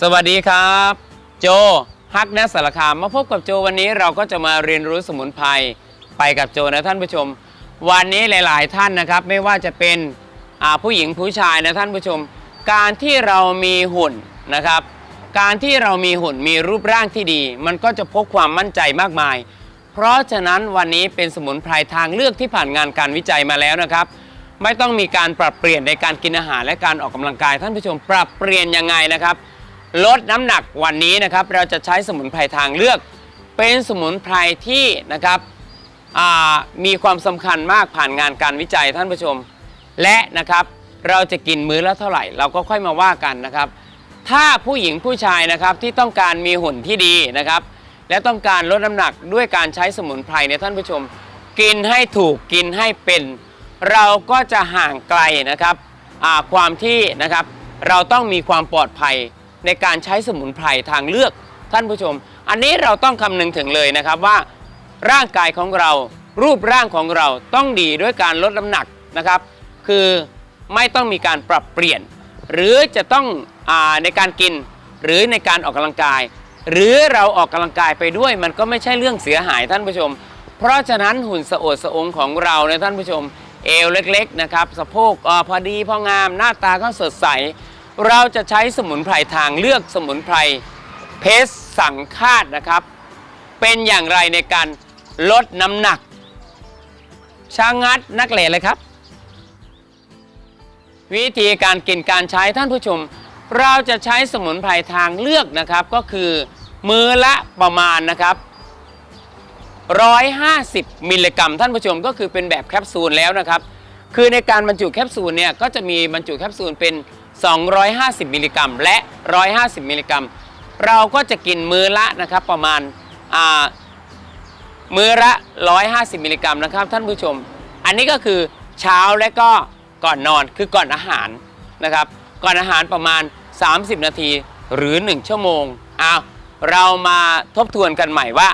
สวัสดีครับ โจฮักนะสารคามมาพบกับโจวันนี้เราก็จะมาเรียนรู้สมุนไพรไปกับโจนะท่านผู้ชม วันนี้หลาย ๆ ท่านนะครับ ไม่ว่าจะเป็นผู้หญิงผู้ชายนะท่านผู้ชม การที่เรามีหุ่นนะครับ การที่เรามีหุ่นมีรูปร่างที่ดี มันก็จะพกความมั่นใจมากมาย เพราะฉะนั้นวันนี้เป็นสมุนไพรทางเลือกที่ผ่านงานการวิจัยมาแล้วนะครับ ไม่ต้องมีการปรับเปลี่ยนในการกินอาหารและการออกกำลังกายท่านผู้ชม ปรับเปลี่ยนยังไงนะครับ ลดน้ำหนักวันนี้นะครับ เราจะใช้สมุนไพรทางเลือก เป็นสมุนไพรที่นะครับมีความสำคัญมากผ่านงานการวิจัยท่านผู้ชม และนะครับเราจะกินมื้อละเท่าไหร่ เราก็ค่อยมาว่ากันนะครับ ถ้าผู้หญิงผู้ชายนะครับที่ต้องการมีหุ่นที่ดีนะครับ และต้องการลดน้ำหนักด้วยการใช้สมุนไพรเนี่ยท่านผู้ชม กินให้ถูกกินให้เป็น เราก็จะห่างไกลนะครับความที่นะครับเราต้องมีความปลอดภัย ในการใช้สมุนไพรทางเลือกท่านผู้ชม อันนี้เราต้องคำนึงถึงเลยนะครับว่า ร่างกายของเรารูปร่างของเราต้องดีด้วยการลดน้ำหนักนะครับ คือไม่ต้องมีการปรับเปลี่ยน หรือจะต้องอในการกินหรือในการออกกำลังกาย หรือเราออกกำลังกายไปด้วย มันก็ไม่ใช่เรื่องเสียหายท่านผู้ชม เพราะฉะนั้นหุ่นสะโอดสะองของเราเนี่ยท่านผู้ชม เอวเล็กๆนะครับสะโพกอ่าพอดีพองามหน้าตาก็สดใส เราจะใช้สมุนไพรทางเลือกสมุนไพรเพชรสังคาดนะครับ เป็นอย่างไรในการลดน้ำหนักช่างงัดนักเลงเลยครับ วิธีการกินการใช้ท่านผู้ชม เราจะใช้สมุนไพรทางเลือกนะครับ ก็คือมือละประมาณนะครับ 150 มิลลิกรัมท่านผู้ชมก็คือเป็นแบบแคปซูลแล้วนะครับ คือในการบรรจุแคปซูลเนี่ยก็จะมีบรรจุแคปซูลเป็น 250 มิลลิกรัม และ 150 มิลลิกรัม เราก็จะกินมื้อละนะครับประมาณามื้อละ 150 มิลลิกรัมนะครับท่านผู้ชม อันนี้ก็คือเช้าและก็ก่อนนอนคือก่อนอาหารนะครับ ก่อนอาหารประมาณ 30 นาทีหรือ 1 ชั่วโมงอ้าวเรามาทบทวนกันใหม่ว่า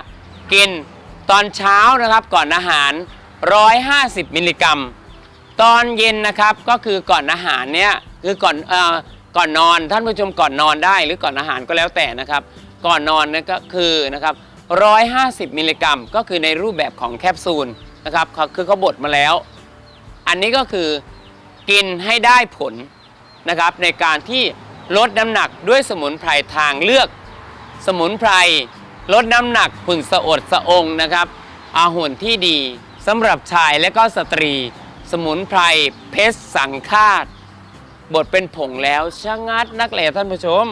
กินตอนเช้านะครับก่อนอาหาร 150 มิลลิกรัม ตอนเย็นนะครับก็คือก่อนอาหารเนี่ย คือก่อนอก่อนนอนท่านผู้ชมก่อนนอนได้หรือก่อนอาหารก็แล้วแต่นะครับ ก่อนนอนนี่ยก็คือนะครับ150 มิลลิกรัม ก็คือในรูปแบบของแคปซูลนะครับเขาคือเขาบดมาแล้ว อันนี้ก็คือกินให้ได้ผลนะครับในการที่ลดน้ำหนักด้วยสมุนไพรทางเลือก สมุนไพรลดน้ำหนักหุ่นสะอดสะองนะครับอาหุ่นที่ดีสำหรับชายและก็สตรี สมุนไพรเพชรสังคาด บดเป็นผงแล้วชะงัดนักแหล่ท่านผู้ชม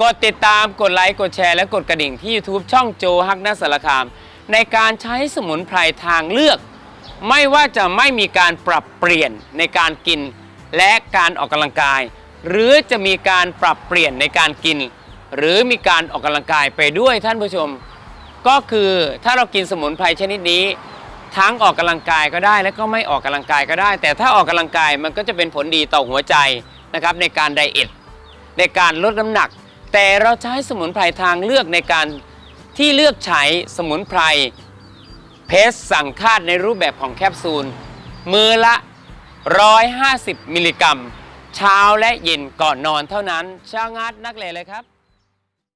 กดติดตามกดไลค์กดแชร์และกดกระดิ่งที่ YouTube ช่องโจฮักนัสารคาม ในการใช้สมุนไพรทางเลือก ไม่ว่าจะไม่มีการปรับเปลี่ยนในการกิน และการออกกำลังกาย หรือจะมีการปรับเปลี่ยนในการกิน หรือมีการออกกำลังกายไปด้วยท่านผู้ชม ก็คือถ้าเรากินสมุนไพรชนิดนี้ ทั้งออกกำลังกายก็ได้และก็ไม่ออกกำลังกายก็ได้ แต่ถ้าออกกำลังกายมันก็จะเป็นผลดีต่อหัวใจนะครับในการไดเอทในการลดน้ำหนัก แต่เราใช้สมุนไพรทางเลือกในการที่เลือกใช้สมุนไพรเพสสั่งคาดในรูปแบบของแคปซูล มือละ 150 มิลลิกรัม เช้าและเย็นก่อนนอนเท่านั้น ชางัดนักเลยเลยครับ